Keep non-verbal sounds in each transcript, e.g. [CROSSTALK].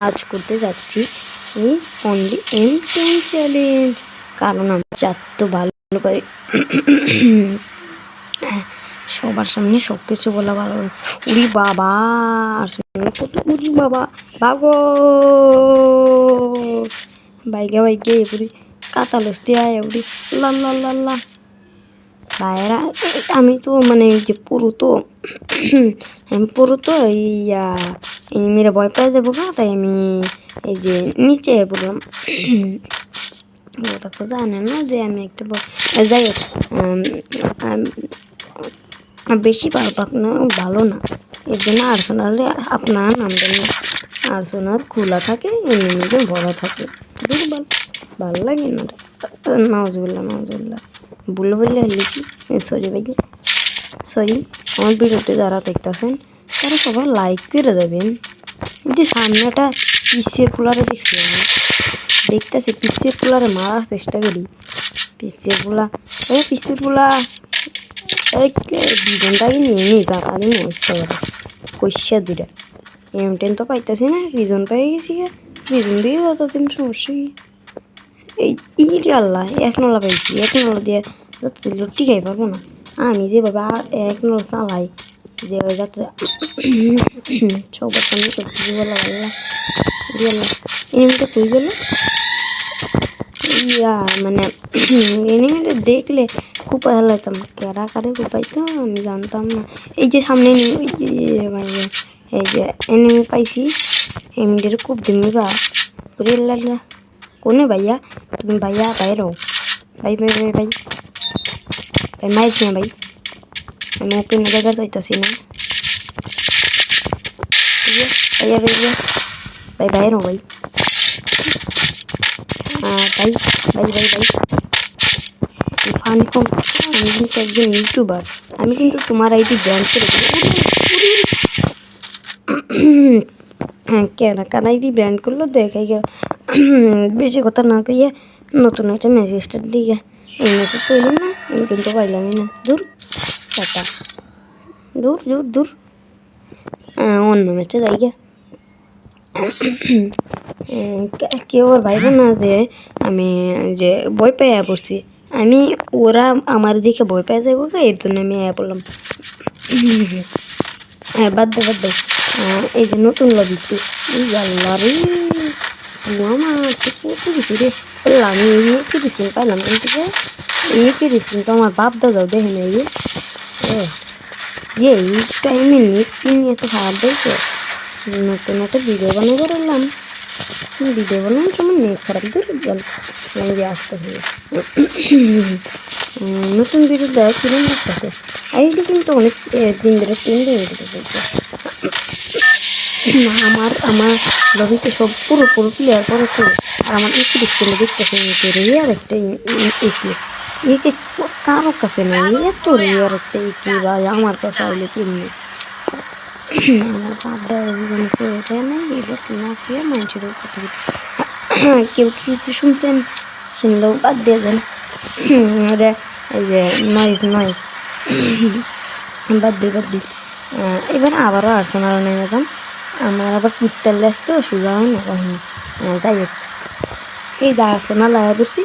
আজ করতে যাচ্ছি। এই অনলি এম টেন চ্যালেঞ্জ কারণ আমি চার তো ভালো করে সবার সামনে সব কিছু বলা ভালো। উরি বাবা কত উরি বাবা। ভাগো! বাইকে বাইকে এপুরি। কাতা লস্তি আয়, এপুরি। লা লা লা লা। আমি তো মানে যে পুরো তো আমি পুরো তো ইয়া মেয়েরা ভয় পেয়ে যাব গা, তাই আমি এই যে নিচে পড়লাম ওটা তো জানে না যে আমি একটা যাই বেশি পার পাক না, ভালো না। এর জন্য আর্সেনালে আপনার নামবেন না। আর্সেনাল খোলা থাকে এমনিতে ভরা থাকে। দুর্বল ভালো লাগে না নজবুল্লাহ নজবুল্লাহ বলে বললে লিখি সরি ভাই সরি আমার ভিডিওতে যারা দেখতেছেন তারা সবাই লাইক করে দেবেন। যে সামনেটা পিসের পোলারে দেখছি আমি। দেখতেছি পিসের পোলারে মারার চেষ্টা করি। পিসের পোলা এ পিসের এই দুজনটাকে নিয়ে নিয়ে যা আসতে পারে কইসা দুটা এম টেন তো পাইতেছি না রিজন পাই গেছি রিজন দিয়ে যত দিন সমস্যা কি। এই ইরে আল্লাহ, এক নলা পাইছি, এক নলা দিয়ে যাতে লুটি খাই পারব না। আমি যেভাবে আর এক নলা চালাই যে যাতে সবার সামনে সব কিছু বলা আল্লাহ ইরে আল্লাহ এনিমিটা কই গেল ইয়া মানে এনিমিটা দেখলে খুব ভালো লাগতাম কেরা কারে খুপাইতো আমি জানতাম না এই যে সামনে এই যে এনিমি পাইছি এনিমিটার খুব দিমি বা ওরে আল্লাহ কোনে ভাইয়া তুমি ভাইয়া বাইরো ভাই ভাই ভাই ভাই ভাই মাইছি না ভাই আমি ওপেন জায়গা যাইতাছি না ভাইয়া ভাইয়া ভাই বাইরো ভাই ভাই ভাই ভাই ভাই ফানি কম আমি কিন্তু একজন ইউটিউবার আমি কিন্তু তোমার আইডি ব্যান করে কেন কার আইডি ব্যান্ড করল দেখাই গেল বেশি কথা না কইয়া নতুন একটা মেসেজ স্টার্ট দিয়ে এই মেসেজ পেলাম না আমি কিন্তু পাইলামই না দূর টাটা দূর দূর দূর। অন্য ম্যাচে যাই গিয়া কেউ আর ভাইব না যে আমি যে বই পেয়ে পড়ছি। আমি, ওরা আমার দিকে বই পেয়ে যাব এর জন্য আমি আয়া পড়লাম। হ্যাঁ বাদ দে বাদ দে। এই যে নতুন লবিতে রে আমার কত কিছু রে। বললাম আমি এই কি স্ক্রিন পাইলাম। এই থেকে এই কি স্ক্রিন তো আমার বাপ দাদাও দেখে নেই যে এই টাইমে নেট কিনে এত খারাপ দেখছে নতুন একটা ভিডিও বানাবো বললাম। ভিডিও বানানোর সময় নেট খারাপ দূর জল লাগে আসতে হবে। নতুন ভিডিও দেওয়া কিরম লাগতেছে? আইডি কিন্তু অনেক দিন ধরে তিন দিন ধরে চলছে আমার আমার লবিতে সব পুরো পুরো ক্লিয়ার করে তো আর আমার একটু স্কুলে দেখতেছে রেয়ার একটা একে একে কারও কাছে নেই এত রেয়ার একটা একে বা আমার কাছে আইলে কেমনি আমার বাপ দাদা জীবনে করে দেয় নাই এবার না পেয়ে মানুষের বলতেছে কেউ কি কিছু শুনছেন? শুনলেও বাদ দিয়ে দেন। আরে এই যে নয়েস নয়েস বাদ দিই বাদ দিই এবার আবারও আর্সেনাল নেমে যেতাম আমার আবার কুত্তার লেস তো সোজা হয় না কখনো। যাই হোক। এই যে আর্সেনাল আয়া পড়ছি।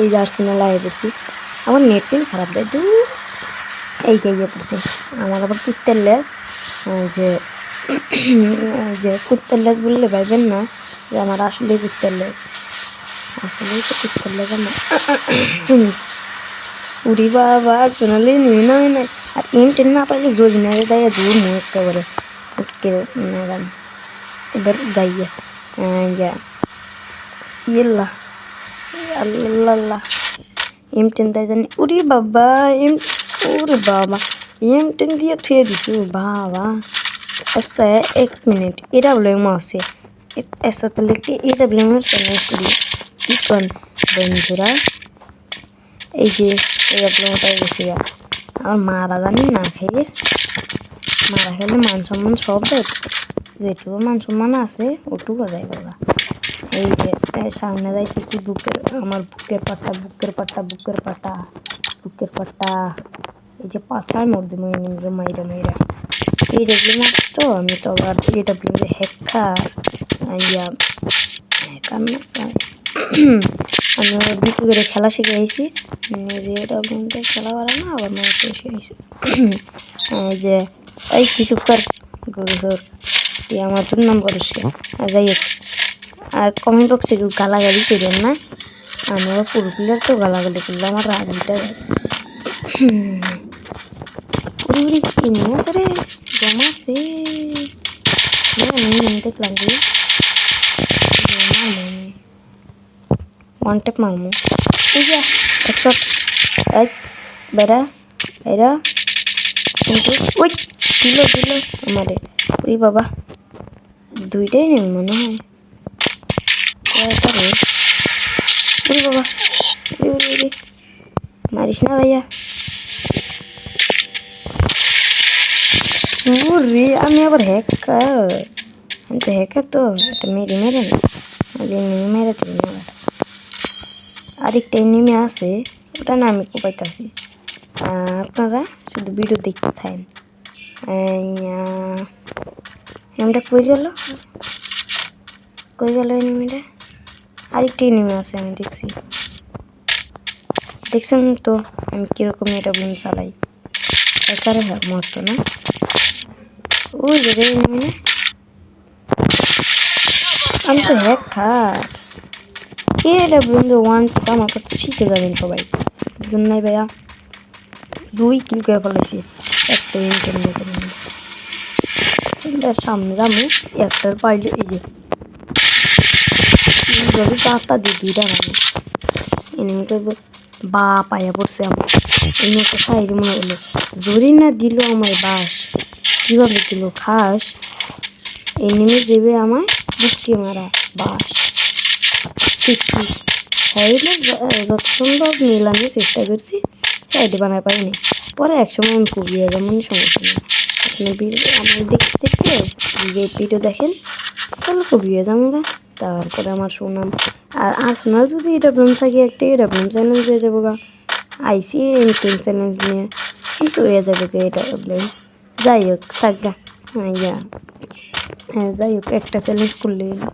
এই যে আর্সেনাল আয়া পড়ছি। আমার নেট খারাপ দেয় দু এই যে ইয়ে পড়ছে। আমার আবার কুত্তার লেস যে যে কুত্তার লেস বললে ভাইবেন না যে আমার আসলেই কুত্তার লেস আসলেই তো কুত্তার লেস আমার। উড়ি বাবা সোনালি নিয়ে না নাই আর এম টেন না পাইলে জোর না দেয় দূর মুখ একেবারে। উঠকে এবার গাইয়া যা আল্লাহ আল্লাহ এম টেন তাই জানি ওরে বাবা এম ওরে বাবা এম টেন দিয়ে থুয়ে দিছি বাবা আচ্ছা এক মিনিট এটা ব্লেম আছে আচ্ছা তাহলে একটি এটা ব্লেমের চ্যালেঞ্জ করি কি কন বন্ধুরা এই যে এই ব্লেমটাই গেছি আর মারা জানি না খেয়ে মারা খেলে মান সম্মান সব যেটুকু মান সম্মান আছে ওটুকু যায় বাবা এই যে সামনে যাইতেছি বুকের, আমার বুকের পাটা বুকের পাটা বুকের পাটা বুকের পাটা। এই যে পাতার মধ্যে মাইরা মাইরা। এই ডাব্লিউ মার তো? আমি তো আবার এই ডাব্লিউ হ্যাক্কার ইয়া কান্না চায়। [CLEARS THROAT] আমি ওর বিটু করে খেলা শিখে আইছি যে এটা খেলা পারে না, আবার মনে শিখে আইছি যে, এই কিছু কর গরু তোর আমার জন্য নাম করিস যাই হোক। আর কমেন্ট বক্সে কেউ গালাগালি করেন না। আমি আবার পুরো প্লেয়ার তো গালাগালি করলে আমার রাগ উঠে যায় উড়ি উড়ি কি নিয়ে আছে। রে জমাছে দেখলাম কি ওয়ান টেপ এক বেড়া এরা ওই, দিল দিল। আমারে। ওই বাবা। দুইটাই নেই মনে হয়। কয়টা রে ওই বাবা ওরে ওরে ওরে মারিস না ভাইয়া ওরে আমি আবার হ্যাকার আমি তো হ্যাকার তো একটা মেরে মেরে না মেরে তুলি না আরেকটা এনিমি আছে ওটা না আমি কোপাইতেছি আপনারা শুধু ভিডিও দেখতে থাকেন এমটা কই গেল কই গেল এনিমিটা আরেকটা এনিমি আছে, আমি দেখছি। দেখছেন তো আমি কীরকম এটা বুম চালাই। একারে হ্যাঁ মরতো না? ওই যে রে এনিমি না আমি তো হ্যাক খা এটা বন্ধু? ওয়ান টু আমার কাছে শিখে যাবেন সবাই। বুঝলেন নাই ভাইয়া। দুই কিল করে ফেলেছি একটা ইন্টারনেট সামনে যাব একটার পাইলে এই যে এইভাবে চারটা দিয়ে দুইটা করব বা পায়া পড়ছে আমার। এমনি একটা সাইড মনে হলো, জোরে না দিল আমার বাস, কীভাবে দিল খাস? এনিমি দেবে আমায় বুটকে মারা বাস। ঠিক ঠিক। সাইডে যত সম্ভব মেলানোর চেষ্টা করছি সাইডে বানায় পারিনি পরে একসময় আমি কুবিয়ে যেমন সমস্যা নেই। আপনি আমার দেখতে দেখতে ভিডিও দেখেন, তাহলে কুবিয়ে যাব তারপরে আমার সুনাম। আর আর্সেনাল যদি এটা ব্রম থাকে, একটা এটা ব্রম চ্যালেঞ্জ হয়ে যাব গা। আইসি ইন্টেন চ্যালেঞ্জ নিয়ে। কিন্তু হয়ে যাবে গা এটা ব্লেম যাই হোক, থাক গা। ইয়া। হ্যাঁ যাই হোক, একটা চ্যালেঞ্জ করলেই হলো।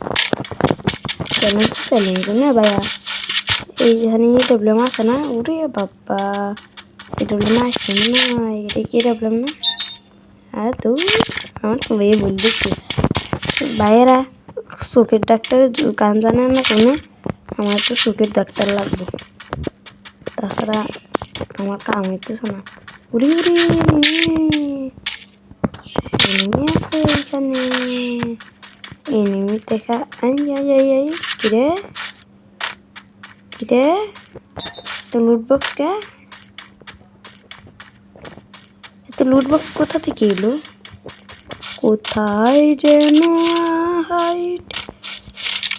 চ্যালেঞ্জ চ্যালেঞ্জ না ভাইয়া। এইখানে প্রবলেম আছে না? ওরে বাবা এটা প্রবলেম আসছে না এটা কি প্রবলেম না? আর তো আমার সবাই বল দিচ্ছে ভাইয়েরা চোখের ডাক্তার কান জানে না কোনো, আমার তো চোখের ডাক্তার লাগবে। তাছাড়া আমার কাম হইতেছে না। উড়ি উড়ি এনিমি আছে এখানে এনিমি দেখা আই আই আই আই। কিরে? কিরে? তো লুট বক্স কে? তো লুট বক্স কোথা থেকে এলো? কোথায় যেন হাইট?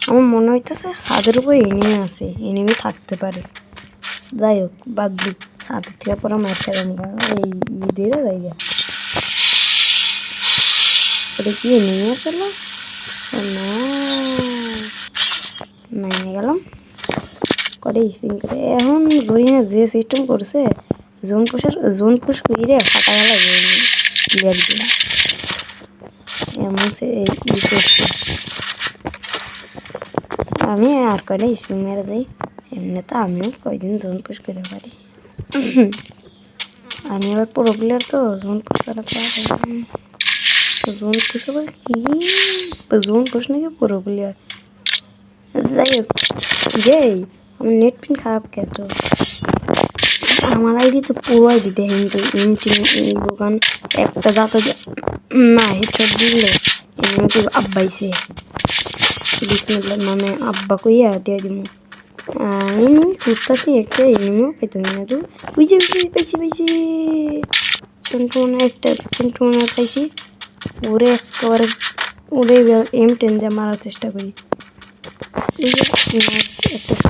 আমার মনে হইতেছে ছাদের উপর এনিমি আছে, এনিমি থাকতে পারে। যাই হোক, বাদ দিক ছাদের থেকে পরে মার খেলাম এই ঈদের জায়গা ওটা কি এনিমি আছে না? গেলাম। করে স্পিন করে। এখন রুইনে যে সিস্টেম করছে, জোন পুষের জোন পুষ করে ফাটা গেল দিয়ে করছে। আমি আর কয়টা স্পিন মেরে যাই এমনি তো আমিও কয়দিন জোন পুষ করে পারি। আমি আবার পুরো প্লেয়ার তো, জোন পুষ করা জোন পুষ আবার কি? জোন পুষ নাকি পুরো প্লেয়ার যাই হোক রে আমার নেট পিন খারাপ কে তো? আমার আইডি তো পুরো আইডি দেখেন তো দোকান একটা যাতে না, হেডশট দিলে, এমনি তো আব্বাইছে বিসমিল্লাহ মানে আব্বা কইয়া দিয়ে দিব এমনি একটা এমনিও পেতো না তো ওই যে পাইছি পাইছি। একটা চন্টু মনে হয় পাইছি। ওরে একেবারে, ওরে এম টেন দিয়ে মারার চেষ্টা করি।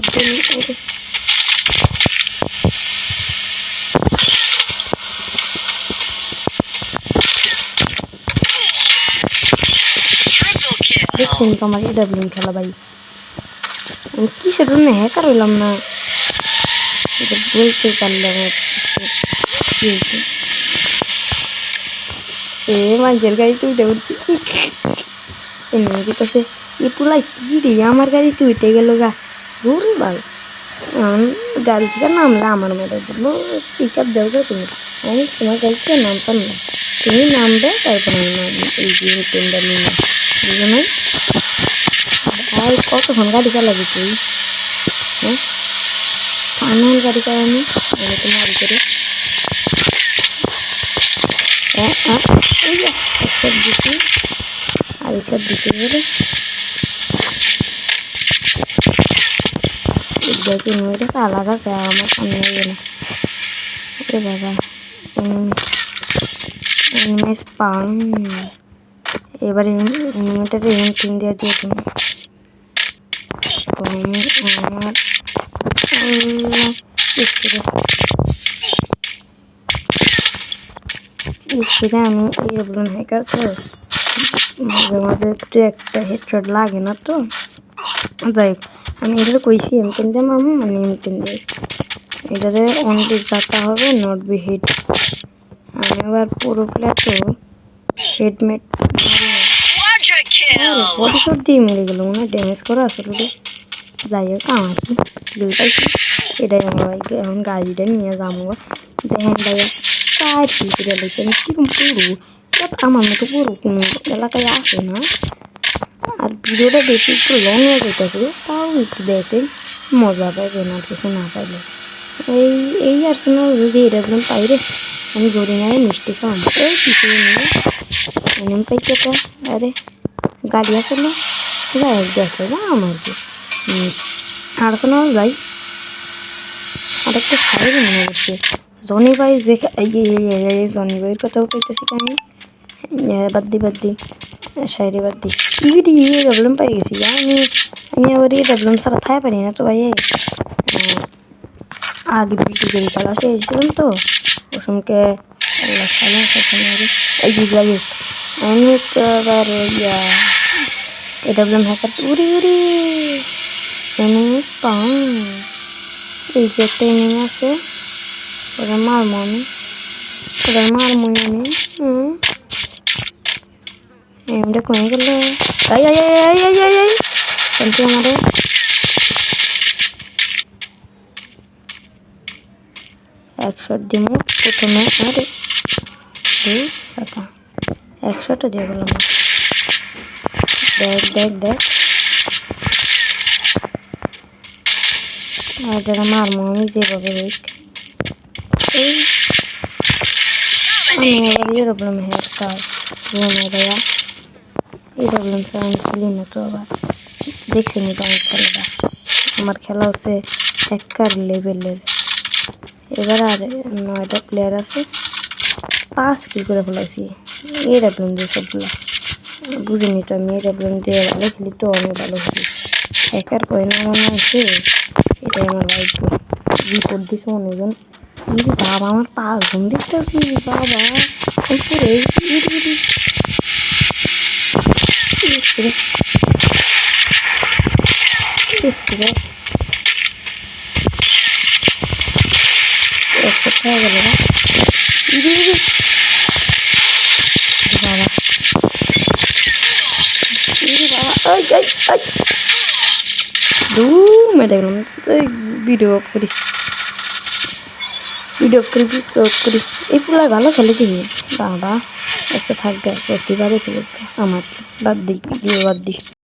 একটা দেখছেন তো আমার এডাব্লিউএম খেলা, ভাই। আমি কিসের জন্য হ্যাকার হইলাম না? এটা বলতে পারলে আমার কি হইতো? এ মাঝের গাড়িতে উঠে উঠছি কাছে এ পোলাই কি রে, আমার গাড়ি তুইটে গেল গা। দূর বাল। গাড়ি থেকে নামলে আমার মেরে বলল পিক আপ দেও গো তুমি। আমি তোমার গাড়ি থেকে নামতাম না। তুমি নামবে, তারপর আমি নামবো এই যে ট্রেনটা নিয়ে বুঝলো? না আর কতক্ষণ গাড়ি চালাবি তুই? হ্যাঁ? আমি গাড়ি চালানি আমি তো মারি করে। এই যে দিচ্ছি আর এইসব দিতে গেলে দেখি মেয়েটা আলাগ আছে আমার সামনে গেল এ বাবা, এনিমি এবার এনিমিটার এনিমিটিং দিয়ে দিয়ে তুমি তুমি আমার আমি এরোপ্লেন হ্যাকার তো মাঝে মাঝে একটু একটা হেডশট লাগে না তো যাই আমি এটারে কইছি এমটেন দিয়ে মামু মানে এমটেন দিয়ে এটারে অনলি যাতা হবে নট বি হেড আমি আবার পুরো প্লেয়ার হেডমেট. বডি শট দিয়ে মেরে গেল, মনে ড্যামেজ করা আসলে যাই হোক, আমার কি কিল এটাই আমার ভাই এখন গাড়িটা নিয়ে যাব। দেখেন ভাইয়া পিস রেলেছে আমি কিরম পুরো। আমার মতো পুরো কোনো এলাকায় আসে না। আর ভিডিওটা বেশি একটু লং হয়ে যেতেছে তাও একটু দেখেন, মজা পাইবেন আর কিছু না পাইলে। এই এই আর শোনা যদি এরকম পাইরে আমি ধরে নেয় মিষ্টি খাওয়াম। এই পিছিয়ে নিয়ে এমন পাইছি একটা আরে। গাড়ি আছে না? যাই দেখে না আমার কি আর কোনো যাই। আর একটা শাড়ি মনে হচ্ছে। জনি ভাই যে, এই যে, এই- এই- এই- এই জনি ভাইয়ের কথা উঠাইতেছি কি আমি? বাদ দি বাদ দি। শাড়ি বাদ দি। এই প্রবলেম পাই গেছি। আমি আমি আবার এই প্রবলেম ছাড়া থাই পারি না তো ভাই আগে বিক্রি করে খেলা এসেছিলাম তো। ওসমকে এই আমি তো আবার ইয়া এটা বললাম হ্যাকার উড়ি উড়ি। এনিমিস পাও এই যে একটা এনিমি আছে। ওরা মারমো আমি ওরা মারমো আমি। এমটা কমে গেল? আই আই আই আই আই আই আই। কিন্তু আমাদের। একশো দিব প্রথমে আরে দুই সাতা। একশোটা দিয়ে গেলাম দেখ দেখ দেখ আর যারা মারমো আমি যেভাবে হোক এই আমি এবার ইয়ে প্রবলেম হেয়ার কার রুমে দেয়া এই প্রবলেম স্যার আমি খেলি না তো আবার দেখছি নি তো আমি খেলাটা আমার খেলা হচ্ছে একার লেভেলের এবার আর নয়টা প্লেয়ার আছে পাঁচ কিল করে ফেলাইছি এই প্রবলেম দিয়ে সবগুলো বুঝিনি তো এই প্রবলেম দিয়ে ভালো খেলি তো আমি ভালো খেলি। একার পয়না মনে আছে এটাই আমার ভাগ্য রিপোর্ট দিছে অনেকজন। বাবা, আমার পা ঘুম দেখতেছি, বাবা। উপরে ইরে ইরে বাবা ইরে আই আই দূর মেরে গেলাম ভিডিও করি। ভিডিও করি ভিডিও করি। এই পুলাই ভালো খেলে দিবি বাবা, এসে থাকবে প্রতিবারে খেলবে আমার কি বাদ দিই ভিডিও বাদ দিই